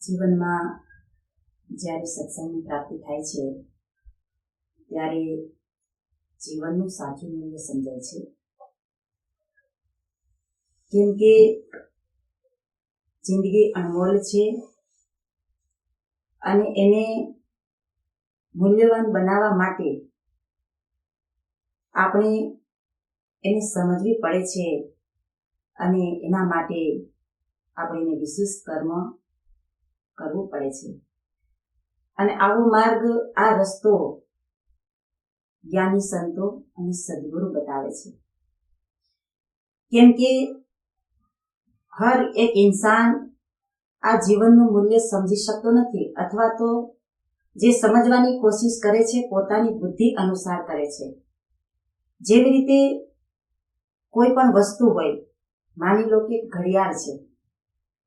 જીવનમાં જ્યારે સત્સંગની પ્રાપ્તિ થાય છે, ત્યારે જીવનનું સાચું મૂલ્ય સમજાય છે. કેમ કે જિંદગી અણમોલ છે અને એને મૂલ્યવાન બનાવવા માટે આપણે એને સમજવી પડે છે અને એના માટે આપણે એને વિશેષ કર્મ કરવું પડે છે. અને આવો માર્ગ આ રસ્તો જ્ઞાની સંતો અને સદગુરુ બતાવે છે. કેમ કે હર એક ઇન્સાન આ જીવનનું મૂલ્ય સમજી શકતો નથી અથવા તો જે સમજવાની કોશિશ કરે છે પોતાની બુદ્ધિ અનુસાર કરે છે. જેવી રીતે કોઈ પણ વસ્તુ હોય, માની લો કે ઘડિયાળ છે.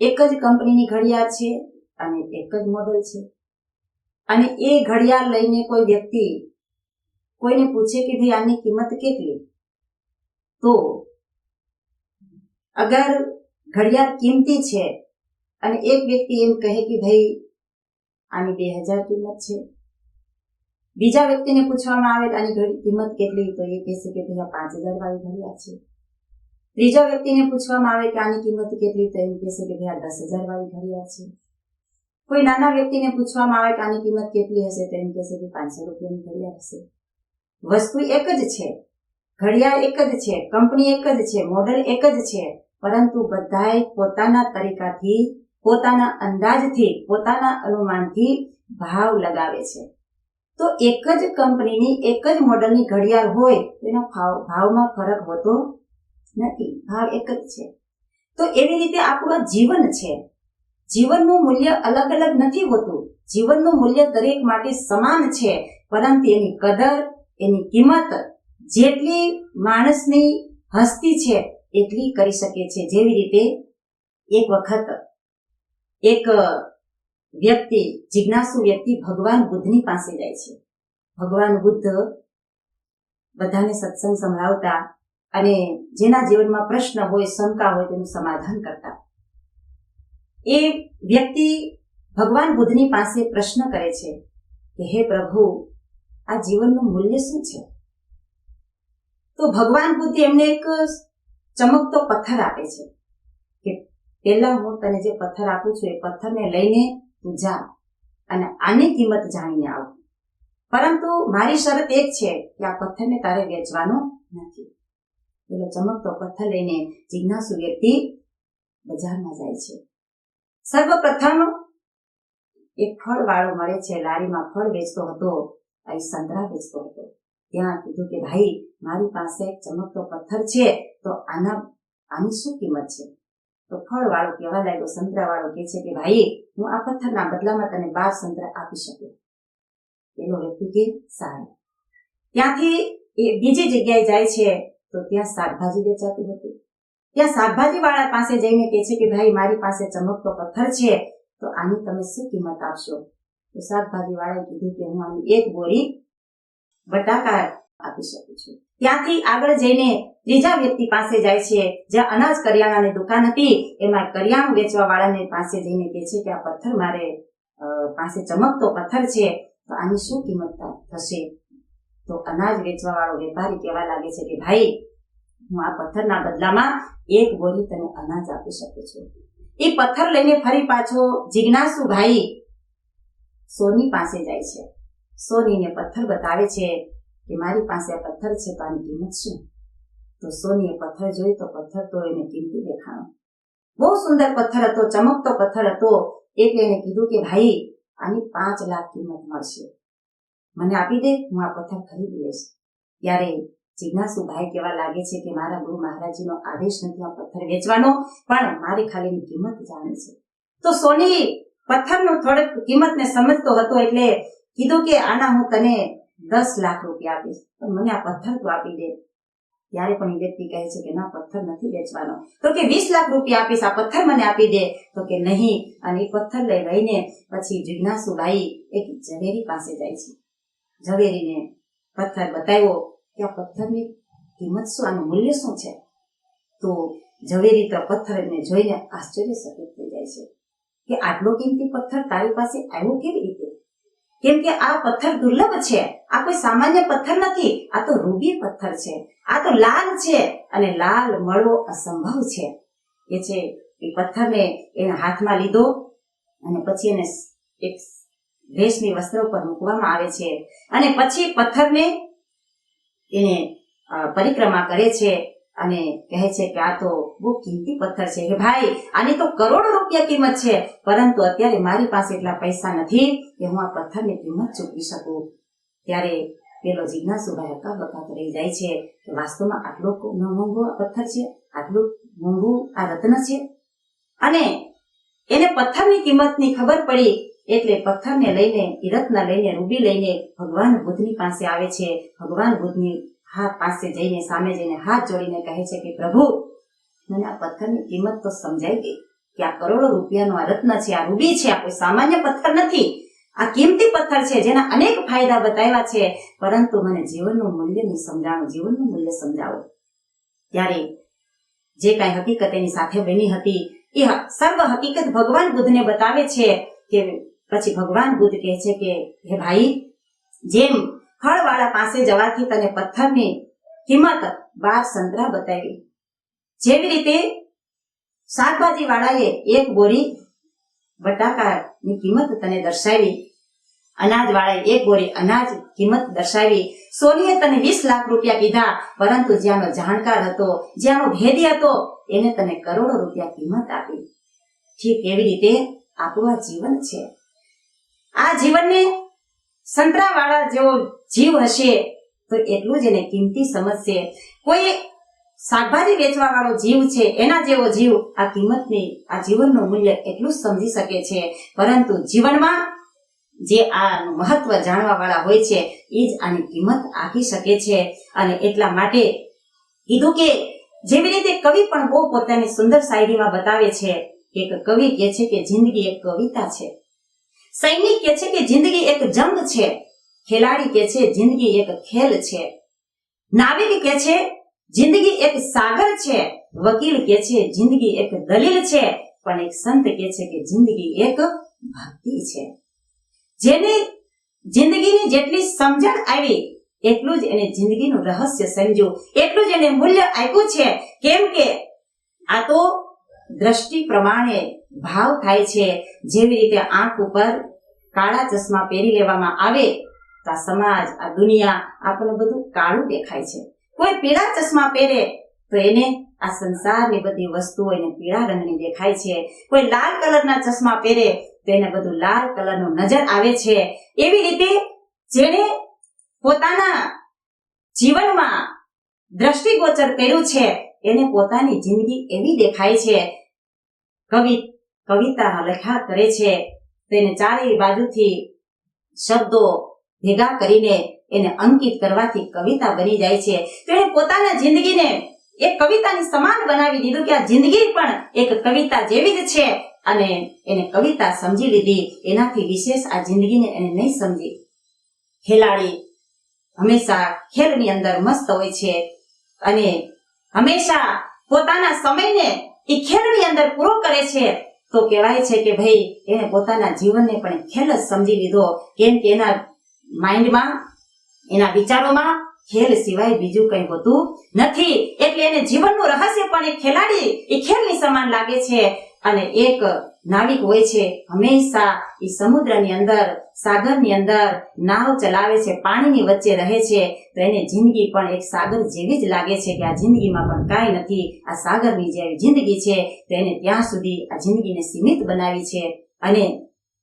એક જ કંપનીની ઘડિયાળ છે અને એક જ મોડલ છે. અને એ ઘડિયાળ લઈને કોઈ વ્યક્તિ કોઈને પૂછે કે ભાઈ, આની કિંમત કેટલી? તો અગર ઘડિયાળ કિંમતી છે અને એક વ્યક્તિ એમ કહે કે ભાઈ, આની બે હજાર કિંમત છે. બીજા વ્યક્તિને પૂછવામાં આવે આની કિંમત કેટલી? તો એ કહેશે કે ભાઈ, આ પાંચ હજાર વાળી ઘડિયાળ છે. ત્રીજા વ્યક્તિને પૂછવામાં આવે કે, આની કિંમત કેટલી? તો એમ કહેશે કે ભાઈ, આ દસ હજાર વાળી ઘડિયાળ છે. કોઈ નાના વ્યક્તિને પૂછવામાં આવે કે આની કિંમત કેટલી હશે, તો એમ કહેશે કે પાંચસો રૂપિયાની ઘડિયાળ હશે. વસ્તુ એક જ છે, ઘડિયાળ એક જ છે, કંપની એક જ છે, મોડલ એક જ છે, પરંતુ બધાએ પોતાના તરીકાથી, પોતાના અંદાજથી, પોતાના અનુમાનથી ભાવ લગાવે છે. તો એક જ કંપનીની એક જ મોડલની ઘડિયાળ હોય, તો એના ભાવ, ભાવમાં ફરક હોતો નથી. ભાવ એક જ છે. તો એવી રીતે આપણું જીવન છે. જીવનનું મૂલ્ય અલગ અલગ નથી હોતું. જીવનનું મૂલ્ય દરેક માટે સમાન છે, પરંતુ એની કદર, એની કિંમત જેટલી માણસની હસ્તી છે, એટલી કરી શકે છે. જેવી રીતે એક વખત એક વ્યક્તિ, જિજ્ઞાસુ વ્યક્તિ ભગવાન બુદ્ધની પાસે જાય છે. ભગવાન બુદ્ધ બધાને સત્સંગ સંભળાવતા અને જેના જીવનમાં પ્રશ્ન હોય, શંકા હોય, તેનું સમાધાન કરતા. એ વ્યક્તિ ભગવાન બુદ્ધની પાસે પ્રશ્ન કરે છે કે, હે પ્રભુ, આ જીવનનું મૂલ્ય શું છે? તો ભગવાન બુદ્ધ એમને એક ચમકતો પથ્થર આપે છે કે, પહેલા હું તને જે પથ્થર આપું છું, એ પથ્થરને લઈને તું જા અને આની કિંમત જાણીને આવ. પરંતુ મારી શરત એક છે કે આ પથ્થરને તારે વેચવાનો નથી. પેલો ચમકતો પથ્થર લઈને જિજ્ઞાસુ વ્યક્તિ બજારમાં જાય છે. સર્વપ્રથમ એક ફળ વાળો મળે છે, લારીમાં ફળ વેચતો હતો અહીં સંતરા વેચતો હતો. ત્યાં કીધું કે, ભાઈ, મારી પાસે એક ચમકતો પથ્થર છે, તો આના, આની શું કિંમત છે? તો ફળ વાળો કહેવા લાગ્યો સંતરા વાળો કે છે કે, ભાઈ, હું આ પથ્થરના બદલામાં તને બાર સંતરા આપી શકું. પેલો વ્યક્તિ કે, સારું. ત્યાંથી એ બીજી જગ્યાએ જાય છે, તો ત્યાં શાકભાજી વેચાતી હતું. ત્યાં શાકભાજી વાળા પાસે જઈને કહે છે કે, ભાઈ, મારી પાસે ચમકતો પથ્થર છે, તો આની તમે શું કિંમત આપશો? તો શાકભાજી વાળાએ કીધું કે, હું આની એક બોરી બટાકા આપી શકું છું. ત્યાંથી આગળ જઈને ત્રીજા વ્યક્તિ પાસે જાય છે, જ્યાં અનાજ કરિયાણાની દુકાન હતી, એમાં કરિયાણું વેચવા વાળાને પાસે જઈને કહે છે કે, આ પથ્થર મારે પાસે ચમકતો પથ્થર છે, તો આની શું કિંમત થશે? તો અનાજ વેચવા વાળો વેપારી કહેવા લાગે છે કે, ભાઈ હું આ પથ્થરના બદલામાં એક બોરી તને અનાજ આપી શકું છું. એ પથ્થર લઈને ફરી પાછો જિજ્ઞાસુ ભાઈ સોની પાસે જાય છે. સોનીને પથ્થર બતાવે છે કે મારી પાસે આ પથ્થર છે, તો આની કિંમત શું? તો સોનીએ પથ્થર જોઈ, તો પથ્થર તો એને કિંમતી દેખાણો. બહુ સુંદર પથ્થર હતો, ચમકતો પથ્થર હતો. એટલે એને કીધું કે ભાઈ, આની પાંચ લાખ કિંમત મળશે. મને આપી દે, હું આ પથ્થર ખરીદી લઈશ. ત્યારે જિજ્ઞાસુ ભાઈ કહેવા લાગે છે કે મારા ગુરુ મહારાજીનો આદેશ નથી આ પથ્થર વેચવાનો? પણ મારી ખાલી કિંમત જાણી છે. તો સોની, પથ્થરનો થોડુંક કિંમતને સમજતો હતો એટલે કીધું કે આના હું તને દસ લાખ રૂપિયા આપીશ. પણ મને આ પથ્થર તું આપી દે. ત્યારે પણ એ વ્યક્તિ કહે છે કે ના, પથ્થર નથી વેચવાનો. તો કે વીસ લાખ રૂપિયા આપીશ, આ પથ્થર મને આપી દે. તો કે નહીં. અને એ પથ્થર લઈ રહીને પછી જિજ્ઞાસુ ભાઈ એક ઝવેરી પાસે જાય છે. ઝવેરીને પથ્થર બતાવ્યો. કે પથ્થરની કિંમત શું? આનું મૂલ્ય શું છે? તો ઝવેરી પથ્થરને જોઈને આશ્ચર્યચકિત થઈ જાય છે કે આટલો કિંમતી પથ્થર તારી પાસે આવ્યો કેવી રીતે? કેમ કે આ પથ્થર દુર્લભ છે. આ કોઈ સામાન્ય પથ્થર નથી. આ તો રૂબી પથ્થર છે. આ તો લાલ છે અને લાલ મળવો અસંભવ છે. એ છે, એ પથ્થરને એના હાથમાં લીધો અને પછી એને એક રેશમી વસ્ત્ર ઉપર મૂકવામાં આવે છે. અને પછી પથ્થરને એને પરિક્રમા કરે છે અને કહે છે કે આ તો બહુ કિંમતી પથ્થર છે. કે ભાઈ, આની તો કરોડો રૂપિયા કિંમત છે. પરંતુ અત્યારે મારી પાસે એટલા પૈસા નથી કે હું આ પથ્થરની કિંમત ચૂકવી શકું. ત્યારે પેલો જિજ્ઞાસુભાઈ હકા બકાત રહી જાય છે કે વાસ્તવમાં આટલો મોંઘો પથ્થર છે? આટલું મોંઘું આ રત્ન છે? અને એને પથ્થરની કિંમતની ખબર પડી એટલે પથ્થરને લઈને રત્ન લઈને, રૂબી લઈને ભગવાન બુદ્ધની પાસે આવે છે. ભગવાન બુદ્ધની હાથ પાસે જઈને, સામે જઈને હાથ જોડીને કહે છે કે, પ્રભુ, મને આ પથ્થરની કિંમત તો સમજાઈ ગઈ કે આ કરોડો રૂપિયાનો આ રત્ન છે, આ રૂબી છે, આ કોઈ સામાન્ય પથ્થર નથી. આ કિંમતી પથ્થર છે, જેના અનેક ફાયદા બતાવ્યા છે. પરંતુ મને જીવનનું મૂલ્ય નહીં સમજાવો જીવનનું મૂલ્ય સમજાવો. ત્યારે જે કાંઈ હકીકત એની સાથે બની હતી, એ સર્વ હકીકત ભગવાન બુદ્ધને બતાવે છે કે પછી ભગવાન બુદ્ધ કહે છે કે, હે ભાઈ, જેમ ફળવાળા પાસે જવાથી તને પથ્થરની કિંમત બાર સંતરા બતાવી. જેવી રીતે શાકભાજી વાળાએ એક બોરી બટાકાની કિંમત તને દર્શાવી અનાજ વાળાએ એક બોરી અનાજ કિંમત દર્શાવી. સોનીએ તને વીસ લાખ રૂપિયા કીધા, પરંતુ જ્યાંનો જાણકાર હતો, જ્યાંનો ભેદી હતો, એને તને કરોડો રૂપિયા કિંમત આપી. ઠીક એવી રીતે આપણું આ જીવન છે. આ જીવનને સંતરાવાળા જેવો જીવ હશે તો એટલું જ એને કિંમતી સમજશે. કોઈ શાકભાજી વેચવા વાળો જીવ છે, એના જેવો જીવ આ કિંમતની, આ જીવનનું મૂલ્ય એટલું સમજી શકે છે. પરંતુ જીવનમાં જે આ મહત્વ જાણવા વાળા હોય છે, એ જ આની કિંમત આપી શકે છે. અને એટલા માટે કીધું કે જેવી રીતે કવિ પણ બહુ પોતાની સુંદર શાયરીમાં બતાવે છે, એક કવિ કહે છે કે જિંદગી એક કવિતા છે. સૈનિક કે છે કે જિંદગી એક જંગ છે. ખેલાડી કે છે જિંદગી એક ખેલ છે. નાવિક કે છે જિંદગી એક સાગર છે. વકીલ કે છે જિંદગી એક દલીલ છે. પણ એક સંત કે છે કે જિંદગી એક ભક્તિ છે. જેને જિંદગીની જેટલી સમજણ આવી, એટલું જ એને જિંદગીનું રહસ્ય સમજ્યું એટલું જ એને મૂલ્ય આપ્યું છે. કેમ કે આ તો દ્રષ્ટિ પ્રમાણે ભાવ થાય છે. જેવી રીતે આંખ ઉપર કાળા ચશ્મા પહેરી લેવામાં આવે, તો આ સમાજ, આ દુનિયા આપણને બધું કાળું દેખાય છે. કોઈ પીળા ચશ્મા પહેરે, તો એને આ સંસારની બધી વસ્તુઓ એને પીળા રંગની દેખાય છે. કોઈ લાલ કલરના ચશ્મા પહેરે, તો એને બધું લાલ કલરનું નજર આવે છે. એવી રીતે જેણે પોતાના જીવનમાં દ્રષ્ટિગોચર કર્યું છે એને પોતાની જિંદગી એવી દેખાય છે. કવિ, કવિતા લખ્યા કરે છે. તેને ચારેય બાજુથી શબ્દો ભેગા કરીને એને અંકિત કરવાથી કવિતા બની જાય છે. તેણે પોતાના જિંદગીને એક કવિતાની સમાન બનાવી દીધું કે આ જિંદગી પણ એક કવિતા જેવી જ છે. અને એને કવિતા સમજી લીધી. એનાથી વિશેષ આ જિંદગીને એને નહીં સમજી. ખેલાડી હંમેશા ખેલની અંદર મસ્ત હોય છે. અને હંમેશા પોતાના સમયને એ ખેલની અંદર પૂરો કરે છે. તો કહેવાય છે કે ભાઈ, એને પોતાના જીવનને પણ ખેલ જ સમજી લીધો. કેમ કે એના માઇન્ડમાં, એના વિચારોમાં ખેલ સિવાય બીજું કંઈ હોતું નથી. એટલે એને જીવનનું રહસ્ય પણ એક ખેલાડી, એ ખેલની સમાન લાગે છે. અને એક નાવિક હોય છે, હંમેશા એ સમુદ્રની અંદર, સાગરની અંદર નાવ ચલાવે છે, પાણીની વચ્ચે રહે છે, તો એને જિંદગી પણ એક સાગર જેવી જ લાગે છે કે આ જિંદગીમાં પણ કાંઈ નથી. આ સાગરની જેવી જિંદગી છે, તો એને ત્યાં સુધી આ જિંદગીને સીમિત બનાવી છે. અને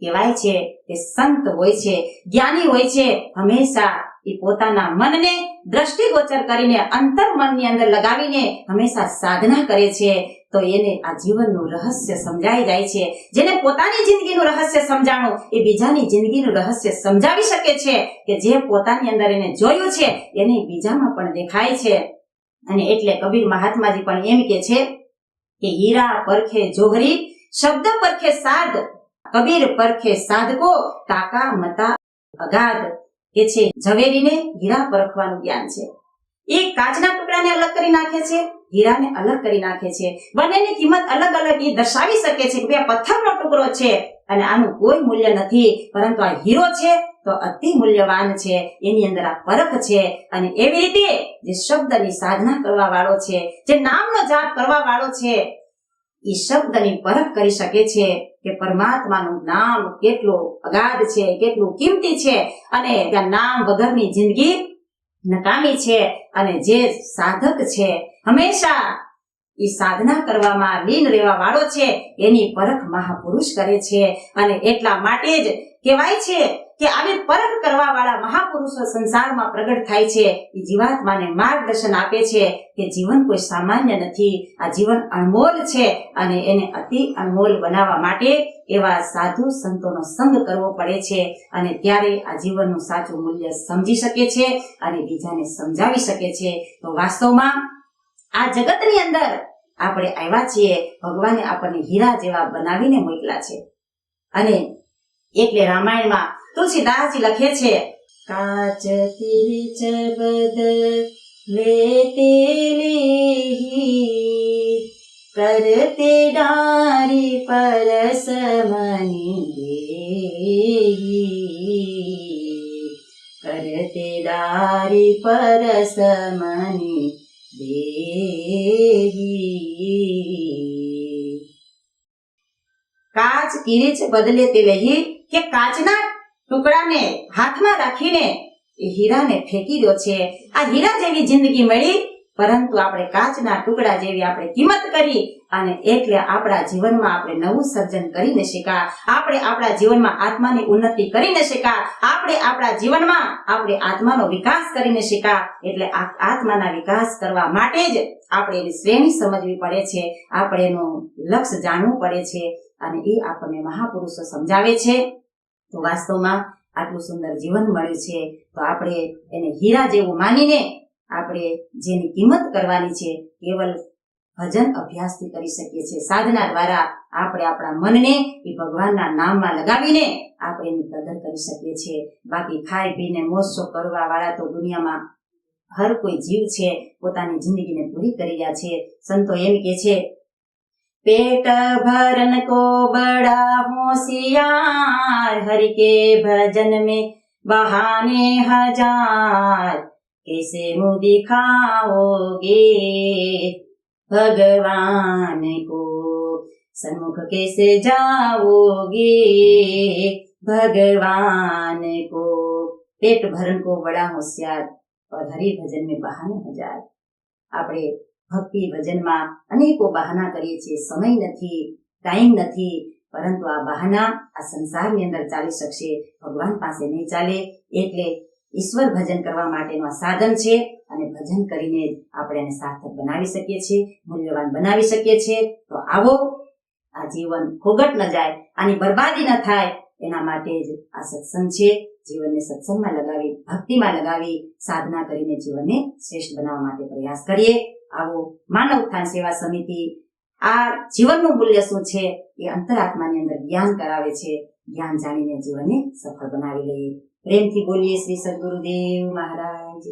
કહેવાય છે કે સંત હોય છે, જ્ઞાની હોય છે, હંમેશા એ પોતાના મનને દ્રષ્ટિગોચર કરીને અંતર મનની અંદર લગાવીને હંમેશા સાધના કરે છે. તો એને આ જીવનનું રહસ્ય સમજાઈ જાય છે. જેને પોતાની જિંદગીનું રહસ્ય સમજાણું, એ બીજાની જિંદગીનું રહસ્ય સમજાવી શકે છે કે જે પોતાની અંદર એને જોયું છે, એને બીજામાં પણ દેખાય છે. અને એટલે કબીર મહાત્માજી પણ એમ કે છે કે હીરા પરખે જોગરી શબ્દ પરખે સાધ કબીર પરખે સાધકો, કાકા મતા અગાધ. કે છે, ઝવેરીને હીરા પરખવાનું જ્ઞાન છે. એ કાચના ટુકડાને અલગ કરી નાખે છે હીરાને અલગ કરી નાખે છે. બંનેની કિંમત અલગ અલગ એ દર્શાવી શકે છે કે આ પથ્થરનો ટુકડો છે અને આનું કોઈ મૂલ્ય નથી. પરંતુ આ હીરો છે તો અતિ મૂલ્યવાન છે. એની અંદર આ પરખ છે અને એવી રીતે જે શબ્દની સાધના કરવા વાળો છે, જે નામનો જાપ કરવા વાળો છે એ શબ્દની પરખ કરી શકે છે કે પરમાત્માનું નામ કેટલું અગાધ છે, કેટલું કિંમતી છે અને ત્યાં નામ વગરની જિંદગી નકામી છે અને જે સાધક છે હંમેશા એ સાધના કરવામાં લીન રહેવા વાળો છે, એની પરખ મહાપુરુષ કરે છે. અને એટલા માટે જ કહેવાય છે કે આવી પરખ કરવા વાળા મહાપુરુષો સંસારમાં પ્રગટ થાય છે. એ જીવાત્માને માર્ગદર્શન આપે છે કે જીવન કોઈ સામાન્ય નથી. આ જીવન અણમોલ છે અને એને અતિ અણમોલ બનાવવા માટે એવા સાધુ સંતોનો સંગ કરવો પડે છે. અને ત્યારે આ જીવનનું સાચું મૂલ્ય સમજી શકે છે અને બીજાને સમજાવી શકે છે. તો વાસ્તવમાં આ જગતની અંદર આપણે આવ્યા છીએ, ભગવાને આપણને હીરા જેવા બનાવીને મોકલા છે. અને એટલે રામાયણમાં તુલસીદાસજી લખે છે કાચ તીચ બદ લેતે લેહી, કરતે ડારી પરસ મની કરતે ડારી પરસ મની કાચ કિરીચ બદલે તે લહી કે કાચના ટુકડાને હાથમાં રાખીને હીરાને ફેંકી દો છે. આ હીરા જેવી જિંદગી મળી પરંતુ આપણે કાચના ટુકડા જેવી આપણે કિંમત કરી અને એટલે આપણા જીવનમાં આપણે નવું સર્જન કરી ન શકા. આપણે આપણા જીવનમાં આત્માની ઉન્નતિ કરી ન શકા. આપણે આપણા જીવનમાં આપણે આત્માનો વિકાસ કરી ન શકા. એટલે આત્માના વિકાસ કરવા માટે જ આપણે એની શ્રેણી સમજવી પડે છે. આપણે એનું લક્ષ્ય જાણવું પડે છે અને એ આપણને મહાપુરુષો સમજાવે છે. તો વાસ્તવમાં આટલું સુંદર જીવન મળ્યું છે. તો આપણે એને હીરા જેવું માનીને આપણે જેની કિંમત કરવાની છે, કેવલ ભજન અભ્યાસથી કરી શકીએ છીએ. સાધના દ્વારા આપણે આપણા મનને એ ભગવાનના નામમાં લગાવીને આપણે એની કદર કરી શકીએ છીએ. બાકી ખાઈ પીને મોસો કરવા વાળા તો દુનિયામાં હર કોઈ જીવ છે, પોતાની જિંદગીને પૂરી કરી રહ્યા છે. સંતો એમ કે છે, પેટ ભરન કો બડા હોશિયાર, હરિ કે ભજન મે બહાને હજાર कैसे मुंह दिखाओगे भगवान को सन्मुख कैसे जाओगे भगवान को पेट भरन को बड़ा होशियार और हरि भजन में बहाने हजार આપણે ભક્તિ ભજનમાં અનેકો બહાના કરીએ છીએ સમય નથી ટાઈમ નથી પરંતુ આ બહાના આ સંસારની અંદર ચાલી શકશે ભગવાન પાસે નહીં ચાલે એટલે ઈશ્વર ભજન કરવા માટેનું આ સાધન છે અને ભજન કરીને આપણે એને સાર્થક બનાવી શકીએ છીએ, મૂલ્યવાન બનાવી શકીએ છીએ. તો આવો, આ જીવન ખોગટ ન જાય, આની બરબાદી ન થાય, એના માટે જ આ સત્સંગ છે. જીવનને સત્સંગમાં લગાવી, ભક્તિમાં લગાવી, સાધના કરીને જીવનને શ્રેષ્ઠ બનાવવા માટે પ્રયાસ કરીએ. આવો, માનવ ઉત્થાન સેવા સમિતિ, આ જીવનનું મૂલ્ય શું છે એ અંતરાત્માની અંદર જ્ઞાન કરાવે છે. જ્ઞાન જાણીને જીવનને સફળ બનાવી લઈએ. પ્રેમથી બોલીએ શ્રી સદગુરુદેવ મહારાજ.